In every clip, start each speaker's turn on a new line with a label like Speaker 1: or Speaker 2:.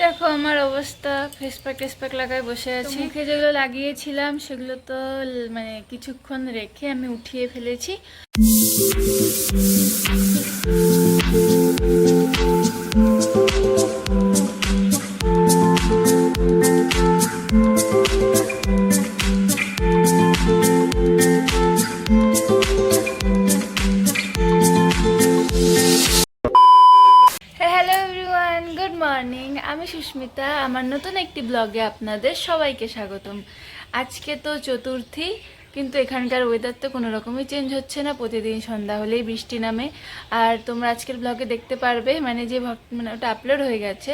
Speaker 1: দেখো আমার অবস্থা ফেস প্যাক টেস প্যাক লাগায় বসে আছি। মুখে যেগুলো লাগিয়েছিলাম সেগুলো তো মানে কিছুক্ষণ রেখে আমি উঠিয়ে ফেলেছি। সুস্মিতা, আমার নতুন একটি ব্লগে আপনাদের সবাইকে স্বাগতম। আজকে তো চতুর্থী, কিন্তু এখানকার ওয়েদার তো কোনো রকমই চেঞ্জ হচ্ছে না। প্রতিদিন সন্ধ্যা হলেই বৃষ্টি নামে। আর তোমরা আজকের ব্লগে দেখতে পারবে মানে যে মানে ওটা আপলোড হয়ে গেছে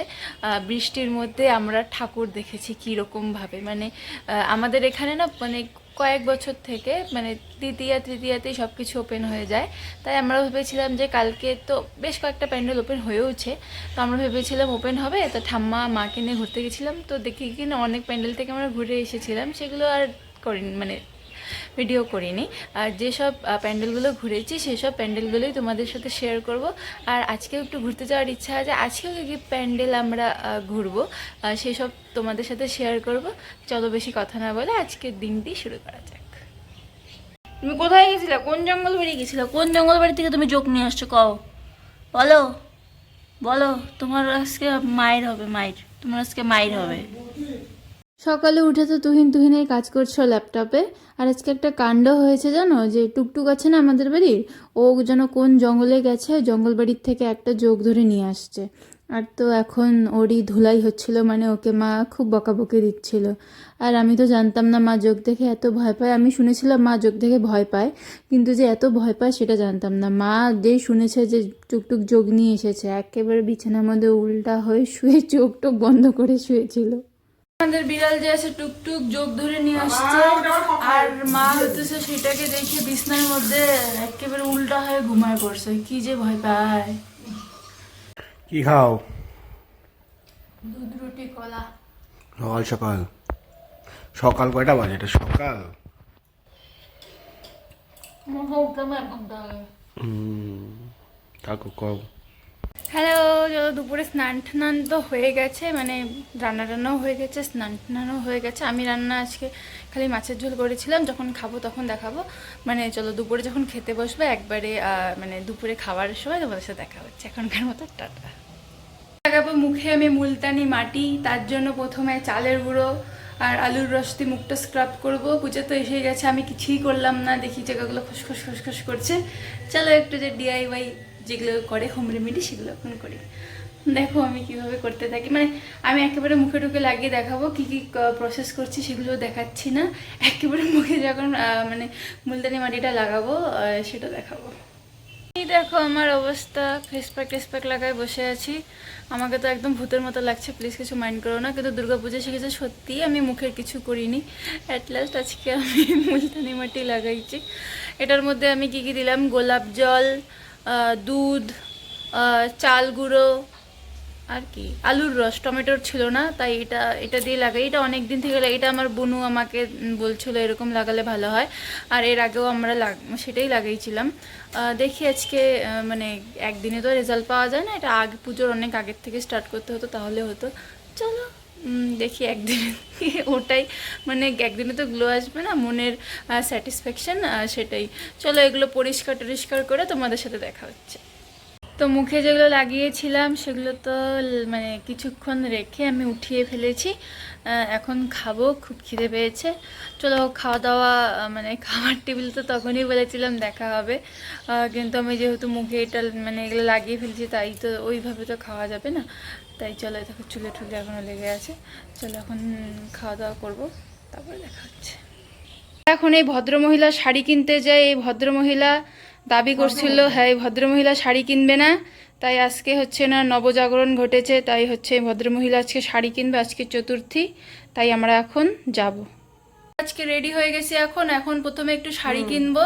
Speaker 1: বৃষ্টির মধ্যে আমরা ঠাকুর দেখেছি কীরকমভাবে। মানে আমাদের এখানে না মানে কয়েক বছর থেকে মানে দ্বিতীয়া তৃতীয়াতেই সব কিছু ওপেন হয়ে যায়। তাই আমরা ভেবেছিলাম যে কালকে তো বেশ কয়েকটা প্যান্ডেল ওপেন হয়েওছে তো আমরা ভেবেছিলাম ওপেন হবে, তো ঠাম্মা মাকে নিয়ে ঘুরতে গেছিলাম। তো দেখি কিনা অনেক প্যান্ডেল থেকে আমরা ঘুরে এসেছিলাম। সেগুলো আর করিনি মানে ভিডিও করিনি। আর যেসব প্যান্ডেলগুলো ঘুরেছি, সেসব প্যান্ডেলগুলোই তোমাদের সাথে শেয়ার করব। আর আজকেও একটু ঘুরতে যাওয়ার ইচ্ছা আছে, আজকেও কি প্যান্ডেল আমরা ঘুরবো সেসব তোমাদের সাথে শেয়ার করব। চলো বেশি কথা না বলে আজকের দিনটি শুরু করা যাক। তুমি কোথায় গেছিলে? কোন জঙ্গল বাড়ি গেছিলে? কোন জঙ্গল বাড়ি থেকে তুমি যোগ নিয়ে আসছো? কও। বলো। বলো, তোমার আজকে মায়ের হবে, মায়ের। তোমার আজকে মায়ের হবে। সকালে উঠে তো তুহিন তুহিনের কাজ করছ ল্যাপটপে। আর আজকে একটা কাণ্ড হয়েছে জানো? যে টুকটুক আছে না আমাদের বাড়ির? ও যেন কোন জঙ্গলে গেছে, জঙ্গল বাড়ির থেকে একটা যোগ ধরে নিয়ে আসছে। আর তো এখন ওরই ধুলাই হচ্ছিল মানে ওকে মা খুব বকাবকি দিচ্ছিল। আর আমি তো জানতাম না মা যোগ দেখে এত ভয় পায়। আমি শুনেছিলাম মা যোগ দেখে ভয় পায়, কিন্তু যে এত ভয় পায় সেটা জানতাম না। মা যেই শুনেছে যে টুকটুক যোগ নিয়ে এসেছে, একেবারে বিছানার মধ্যে উল্টা হয়ে শুয়ে চোখ টোক বন্ধ করে শুয়েছিল। আমাদের বিড়াল যে আছে টুকটুক যোগ ধরে নিয়ে আসছে আর মা হইতেছে সেটাকে দেখে বিছনার মধ্যে একেবারে উল্টা হয়ে ঘুমায় পড়ছে। কি যে ভয় পায়।
Speaker 2: কি খাও?
Speaker 1: দুধ রুটি কলা।
Speaker 2: সকাল সকাল। সকাল কয়টা বাজে? এটা সকাল? হুম কাকু কও
Speaker 1: হ্যালো চলো দুপুরে স্নান টান তো হয়ে গেছে মানে রান্না টান্নাও হয়ে গেছে, স্নান টানাও হয়ে গেছে। আমি রান্না আজকে খালি মাছের ঝোল করেছিলাম, যখন খাব তখন দেখাবো। মানে চলো দুপুরে যখন খেতে বসবে, একবারে মানে দুপুরে খাওয়ার সময় তোমাদের সাথে দেখা হচ্ছে। এখনকার মতো টাটা। লাগাবো মুখে আমি মুলতানি মাটি, তার জন্য প্রথমে চালের গুঁড়ো আর আলুর রস দিয়ে মুখটা স্ক্রাব করব। পুজো তো এসে গেছে, আমি কিছুই করলাম না, দেখি জায়গাগুলো খুসখুস খুসখুস করছে। চলো একটু যে ডিআইওয়াই যেগুলো করে হোম রেমেডি সেগুলো এখন করি। দেখো আমি কীভাবে করতে থাকি। মানে আমি একেবারে মুখে টুকে লাগিয়ে দেখাবো কি কি প্রসেস করছি সেগুলো দেখাচ্ছি না। একেবারে মুখে যখন মানে মুলতানি মাটিটা লাগাবো সেটা দেখাবো। এই দেখো আমার অবস্থা। ফেস প্যাক টেস লাগায় বসে আছি। আমাকে তো একদম ভূতের মতো লাগছে প্লিজ কিছু মাইন্ড করো না। কিন্তু দুর্গা পুজো শিখেছে সত্যি আমি মুখের কিছু করিনি। অ্যাট লাস্ট আজকে আমি মুলতানি মাটি লাগাইছি। এটার মধ্যে আমি কি কি দিলাম? গোলাপ জল দুধ চাল গুঁড়ো, আর কি? আলুর রস, টমেটোর ছিল না, তাই এটা এটা দিয়ে লাগাই। এটা অনেক দিন থেকে লাগে- এটা আমার বনু আমাকে বলছিল এরকম লাগালে ভালো হয়। আর এর আগেও আমরা সেটাই লাগাইছিলাম। দেখি আজকে মানে একদিনে তো রেজাল্ট পাওয়া যায় না, এটা আগে, পুজোর অনেক আগের থেকে স্টার্ট করতে হতো, তাহলে হতো। চলো। দেখি একদিনে। ওটাই মানে একদিনে তো গ্লো আসবে না, মনের স্যাটিসফ্যাকশন সেটাই। চলো এগুলো পরিষ্কার টরিষ্কার করে তোমাদের সাথে দেখা হচ্ছে। তো মুখে যেগুলো লাগিয়েছিলাম, সেগুলো তো মানে কিছুক্ষণ রেখে আমি উঠিয়ে ফেলেছি। এখন খাব, খুব খিদে পেয়েছে। চলো খাওয়া দাওয়া মানে খাবার টেবিল তো তখনই বলেছিলাম দেখা হবে। কিন্তু আমি যেহেতু মুখে এটা মানে এগুলো লাগিয়ে ফেলেছি, তাই তো ওইভাবে তো খাওয়া যাবে না। তাই চলো দেখো চুলে টুলে এখনও লেগে আছে। চলো এখন খাওয়া দাওয়া করব তারপরে দেখা হচ্ছে। এখন এই ভদ্রমহিলা শাড়ি কিনতে যায় এই ভদ্রমহিলা দাবি করছিল হ্যাঁ এই ভদ্রমহিলা শাড়ি কিনবে না তাই আজকে হচ্ছে না নবজাগরণ ঘটেছে তাই হচ্ছে এই ভদ্রমহিলা আজকে শাড়ি কিনবে আজকে চতুর্থী তাই আমরা এখন যাব। আজকে রেডি হয়ে গেছি এখন এখন প্রথমে একটু শাড়ি কিনবো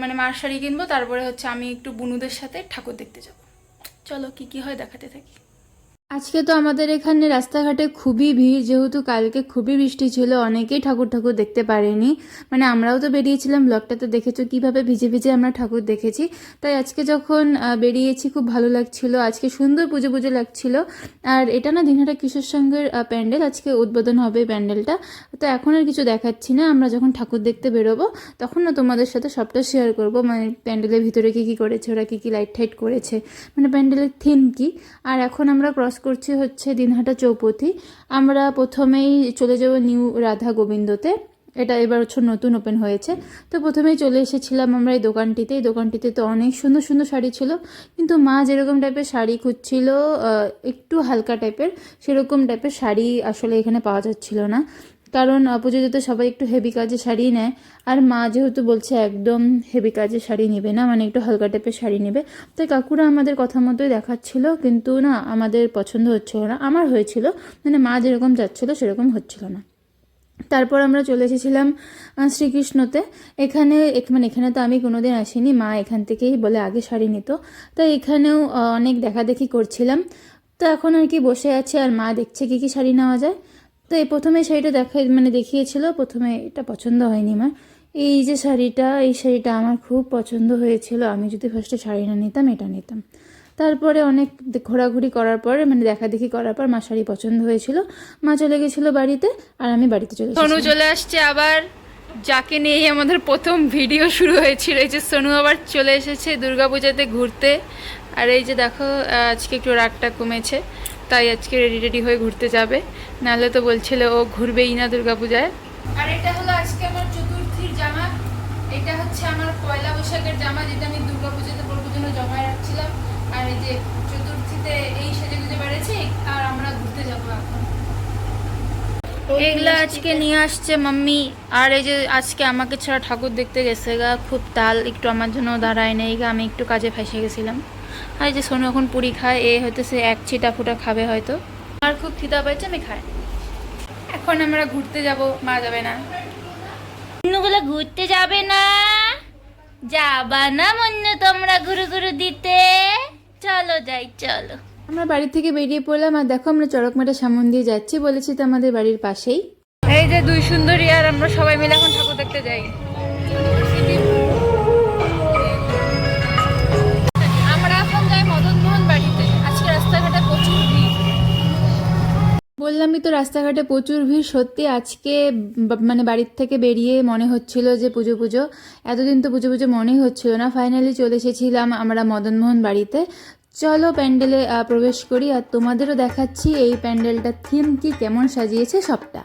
Speaker 1: মানে মার শাড়ি কিনবো তারপরে হচ্ছে আমি একটু বুনুদের সাথে ঠাকুর দেখতে যাব। চলো কি কি হয় দেখাতে থাকি। আজকে তো আমাদের এখানে রাস্তাঘাটে খুবই ভিড়, যেহেতু কালকে খুবই বৃষ্টি ছিল, অনেকেই ঠাকুর ঠাকুর দেখতে পারেনি। মানে আমরাও তো বেরিয়েছিলাম ব্লগটাতে দেখেছ, কীভাবে ভিজে ভিজে আমরা ঠাকুর দেখেছি। তাই আজকে যখন বেরিয়েছি, খুব ভালো লাগছিল। আজকে সুন্দর পুজো পুজো লাগছিল। আর এটা না দিনহাটা কিশোর সঙ্গের প্যান্ডেল, আজকে উদ্বোধন হবে প্যান্ডেলটা। তো এখন আর কিছু দেখাচ্ছি না, আমরা যখন ঠাকুর দেখতে বেরোবো, তখন না তোমাদের সাথে সবটা শেয়ার করব। মানে প্যান্ডেলের ভিতরে কী কী করেছে, ওরা কী কী লাইট টাইট করেছে। মানে প্যান্ডেলের থিম কি? আর এখন আমরা ক্রস করছি হচ্ছে দিনহাটা চৌপতি আমরা প্রথমেই চলে যাব নিউ রাধা গোবিন্দতে। এটা এবার হচ্ছে নতুন ওপেন হয়েছে। তো প্রথমেই চলে এসেছিলাম আমরা এই দোকানটিতে। এই দোকানটিতে তো অনেক সুন্দর সুন্দর শাড়ি ছিল। কিন্তু মা যেরকম টাইপের শাড়ি খুঁজছিল একটু হালকা টাইপের সেরকম টাইপের শাড়ি আসলে এখানে পাওয়া যাচ্ছিল না। কারণ পুজোতে সবাই একটু হেভি কাজের শাড়ি নেয়, আর মা যেহেতু বলছে একদম হেভি কাজের শাড়ি নেবে না মানে একটু হালকা টাইপের শাড়ি নেবে, তাই কাকুরা আমাদের কথা মতোই দেখাচ্ছিল, কিন্তু না আমাদের পছন্দ হচ্ছিল না, আমার হয়েছিল মানে মা যেরকম যাচ্ছিল সেরকম হচ্ছিল না। তারপর আমরা চলে এসেছিলাম শ্রীকৃষ্ণতে, এখানে মানে এখানে তো আমি কোনোদিন আসিনি, মা এখান থেকেই বলে আগে শাড়ি নিত, তাই এখানেও অনেক দেখাদেখি করছিলাম, তো এখন আর কি বসে আছে, আর মা দেখছে কী কী শাড়ি নেওয়া যায় তো এই প্রথমে শাড়িটা দেখা মানে দেখিয়েছিল প্রথমে এটা পছন্দ হয়নি আমার। এই যে শাড়িটা এই শাড়িটা আমার খুব পছন্দ হয়েছিল। আমি যদি ফার্স্টে শাড়ি না নিতাম এটা নিতাম। তারপরে অনেক ঘোরাঘুরি করার পরে মানে দেখাদেখি করার পর মা শাড়ি পছন্দ হয়েছিল। মা চলে গেছিল বাড়িতে আর আমি বাড়িতে চলে সোনু চলে আসছে আবার। যাকে নিয়েই আমাদের প্রথম ভিডিও শুরু হয়েছিল। এই যে সোনু আবার চলে এসেছে দুর্গাপূজাতে ঘুরতে। আর এই যে দেখো আজকে একটু রাগটা কমেছে। তাই আজকে রেডি রেডি হয়ে ঘুরতে যাবে। নাহলে তো বলছিল ও ঘুরবেই না দুর্গাপূজায়। আর এটা হলো আজকে আমার চতুর্থীর জামা। এটা হচ্ছে আমার পয়লা বৈশাখের জামা যেটা আমি দুর্গাপূজাতে পরবো জন্য জমায় রাখছিলাম। আর এই যে চতুর্থীতে এই সেজে গুজে বেড়েছি আর আমরা ঘুরতে যাব এখন। এগুলো আজকে নিয়ে আসছে মাম্মি। আর এই যে আজকে আমাকে ছাড়া ঠাকুর দেখতে গেছে গা খুব তাল। একটু আমার জন্য দাঁড়ায় নেই গা আমি একটু কাজে ফেসে গেছিলাম। আর যে সোনু এখন পুরি খায় এ হয়তো সে এক ছিটা ফুটা খাবে হয়তো। আর খুব খিদা পাইছে আমি খাই। এখন আমরা ঘুরতে যাব মা যাবে না।
Speaker 3: অন্যগুলো ঘুরতে যাবে না। যাবা না মন্য তোমরা ঘুরু ঘুরু দিতে। চলো যাই চলো।
Speaker 1: আমরা বাড়ি থেকে বেরিয়ে পড়লাম আর দেখো আমরা চড়কমাটা সামন দিয়ে যাচ্ছি বলেছি তো আমাদের বাড়ির পাশেই। এই যে দুই সুন্দরী আর আমরা সবাই মিলে এখন ঠাকুর দেখতে যাই। বললামই তো রাস্তাঘাটে প্রচুর ভিড়, সত্যি আজকে মানে বাড়ির থেকে বেরিয়ে মনে হচ্ছিল যে পুজো পুজো। এতদিন তো পুজো পুজো মনেই হচ্ছিল না। ফাইনালি চলে এসেছিলাম আমরা মদনমোহন বাড়িতে। চলো প্যান্ডেলে প্রবেশ করি আর তোমাদেরও দেখাচ্ছি এই প্যান্ডেলটার থিম কি, কেমন সাজিয়েছে সবটা?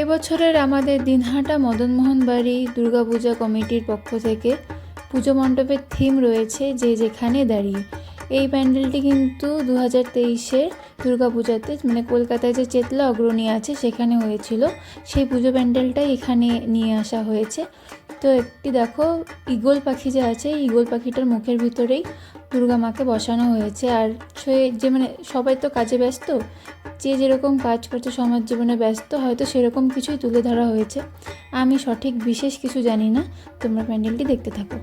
Speaker 1: এবছরের আমাদের দিনহাটা মদনমোহন বাড়ি দুর্গাপূজা কমিটির পক্ষ থেকে পুজো মণ্ডপের থিম রয়েছে যে যেখানে দাঁড়িয়ে। এই প্যান্ডেলটি কিন্তু দু হাজার তেইশের দুর্গাপূজাতে মানে কলকাতায় যে চেতলা অগ্রণী আছে, সেখানে হয়েছিল। সেই পুজো প্যান্ডেলটাই এখানে নিয়ে আসা হয়েছে। তো একটি দেখো, ঈগল পাখি যে আছে, এই ঈগল পাখিটার মুখের ভিতরেই দুর্গা মাকে বসানো হয়েছে। আর সে যে মানে সবাই তো কাজে ব্যস্ত, যে যেরকম কাজ করছে, সমাজ জীবনে ব্যস্ত, হয়তো সেরকম কিছুই তুলে ধরা হয়েছে। আমি সঠিক, বিশেষ কিছু জানি না। তোমরা প্যান্ডেলটি দেখতে থাকো।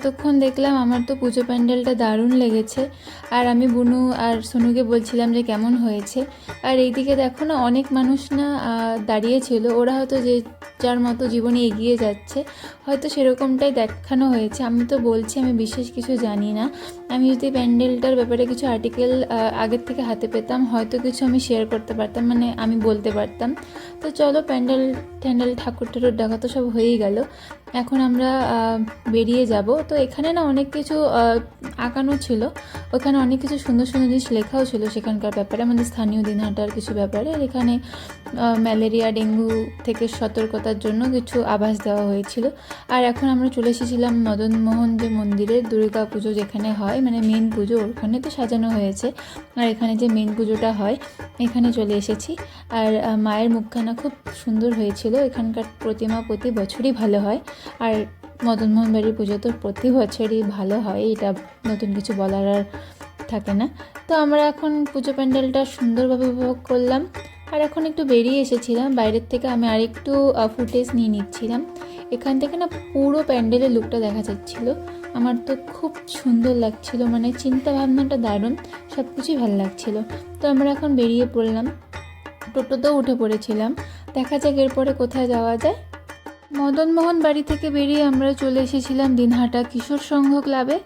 Speaker 1: যতক্ষণ দেখলাম আমার তো পুজো প্যান্ডেলটা দারুণ লেগেছে। আর আমি বুনু আর সোনুকে বলছিলাম যে কেমন হয়েছে। আর এইদিকে দেখো না, অনেক মানুষ না দাঁড়িয়েছিল ওরা হয়তো যে যার মতো জীবনে এগিয়ে যাচ্ছে। হয়তো সেরকমটাই দেখানো হয়েছে। আমি তো বলছি, আমি বিশেষ কিছু জানি না। আমি যদি প্যান্ডেলটার ব্যাপারে কিছু আর্টিকেল আগের থেকে হাতে পেতাম, হয়তো কিছু আমি শেয়ার করতে পারতাম মানে আমি বলতে পারতাম। তো চলো, প্যান্ডেল ট্যান্ডেল ঠাকুর ঠাকুর দেখা তো সব হয়েই গেল। এখন আমরা বেরিয়ে যাব। তো এখানে না অনেক কিছু আঁকানো ছিল। ওখানে অনেক কিছু সুন্দর সুন্দর জিনিস লেখাও ছিল সেখানকার ব্যাপারে। আমাদের স্থানীয় দিনহাটার কিছু ব্যাপারে। এখানে ম্যালেরিয়া, ডেঙ্গু থেকে সতর্কতার জন্য কিছু আভাস দেওয়া হয়েছিল। আর এখন আমরা চলে এসেছিলাম মদনমোহন যে মন্দিরে দুর্গা পুজো যেখানে হয় মানে মেন পুজো, ওখানে তো সাজানো হয়েছে। আর এখানে যে মেন পুজোটা হয়, এখানে চলে এসেছি। আর মায়ের মুখখানা খুব সুন্দর হয়েছিল। এখানকার প্রতিমা প্রতি বছরই ভালো হয়। আর মদনমোহন বাড়ির পুজো তো প্রতি বছরই ভালো হয়, এটা নতুন কিছু বলার আর থাকে না। তো আমরা এখন পুজো প্যান্ডেলটা সুন্দরভাবে উপভোগ করলাম। আর এখন একটু বেরিয়ে এসেছিলাম, বাইরের থেকে আমি আরেকটু ফুটেজ নিয়ে নিচ্ছিলাম। এখান থেকে না পুরো প্যান্ডেলের লুকটা দেখা যাচ্ছিল। আমার তো খুব সুন্দর লাগছিল মানে চিন্তা ভাবনাটা দারুণ সব কিছুই ভালো লাগছিল। তো আমরা এখন বেরিয়ে পড়লাম। টোটোতেও উঠে পড়েছিলাম। দেখা যাক এরপরে কোথায় যাওয়া যায়। মদনমোহন বাড়ি থেকে বেরিয়ে আমরা চলে এসেছিলাম দিনহাটা কিশোর সংঘ ক্লাবে।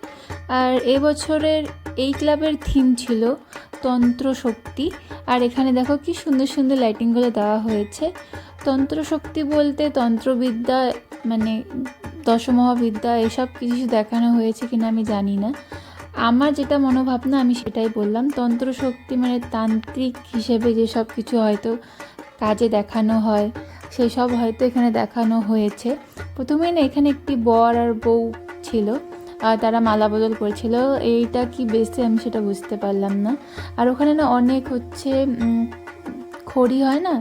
Speaker 1: আর এবছরের এই ক্লাবের থিম ছিল তন্ত্র শক্তি। আর এখানে দেখো কি সুন্দর সুন্দর লাইটিংগুলো দেওয়া হয়েছে। তন্ত্র শক্তি বলতে তন্ত্রবিদ্যা মানে দশমহাবিদ্যা, এসব কিছু দেখানো হয়েছে কিনা আমি জানি না। আমার যেটা মনোভাবনা আমি সেটাই বললাম। তন্ত্র শক্তি মানে তান্ত্রিক হিসেবে যেসব কিছু হয়তো কাজে দেখানো হয় সেই সব হয়তো এখানে দেখানো হয়েছে। প্রথমে না এখানে একটি বর আর বউ ছিল, আর তারা মালা বদল করেছিল। এইটা কি বেসে আমি সেটা বুঝতে পারলাম না। আর ওখানে না অনেক হচ্ছে খড়ি হয় না?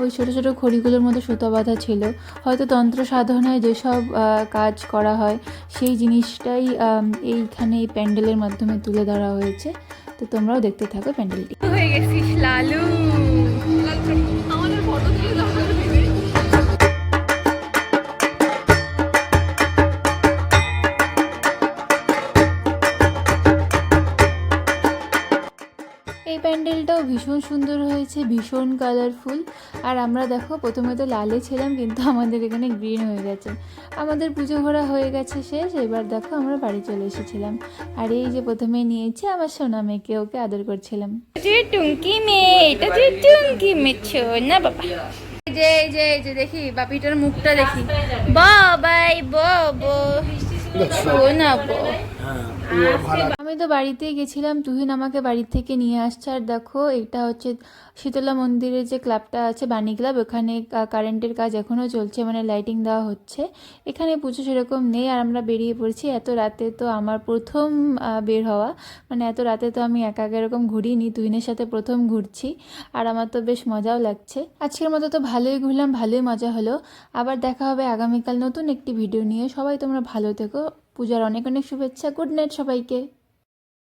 Speaker 1: ওই ছোটো ছোটো খড়িগুলোর মধ্যে সুতো বাঁধা ছিল। হয়তো তন্ত্র সাধনায় যেসব কাজ করা হয়, সেই জিনিসটাই এইখানে এই প্যান্ডেলের মাধ্যমে তুলে ধরা হয়েছে। তো তোমরাও দেখতে থাকো প্যান্ডেলটি। হয়ে গেছিস লালু। হয়েছে ভীষণ কালারফুল আর আমরা দেখো প্রথমে তো লালে ছিলাম কিন্তু আমাদের এখানে গ্রিন হয়ে গেছে। আমাদের পুজো ঘোরা হয়ে গেছে শেষ এবার দেখো আমরা বাড়ি চলে এসেছিলাম। আর এই যে প্রথমে নিয়েছি আমার সোনা মেয়েকে ওকে আদর করছিলাম।
Speaker 3: টুঙ্কি মেয়ে এটা যে টুঙ্কি মেয়ে না বাবা।
Speaker 1: এই যে এই যে এই যে দেখি বাপিটার মুখটা দেখি।
Speaker 3: বাবাই বাবো। শোনাবো
Speaker 1: আমি তো বাড়িতেই গেছিলাম তুহিন আমাকে বাড়ি থেকে নিয়ে আসছে। আর দেখো এটা হচ্ছে শীতলা মন্দিরের যে ক্লাবটা আছে বাণী ক্লাব ওখানে কারেন্টের কাজ এখনও চলছে মানে লাইটিং দেওয়া হচ্ছে। এখানে পুজো সেরকম নেই আর আমরা বেরিয়ে পড়ছি। এত রাতে তো আমার প্রথম বের হওয়া। মানে এত রাতে তো আমি একা একা এরকম ঘুরিনি তুহিনের সাথে প্রথম ঘুরছি। আর আমার তো বেশ মজাও লাগছে। আজকের মতো তো ভালোই ঘুরলাম ভালোই মজা হলো। আবার দেখা হবে আগামীকাল নতুন একটি ভিডিও নিয়ে। সবাই তোমরা ভালো থেকো। পূজার অনেক অনেক শুভেচ্ছা। গুড নাইট সবাইকে।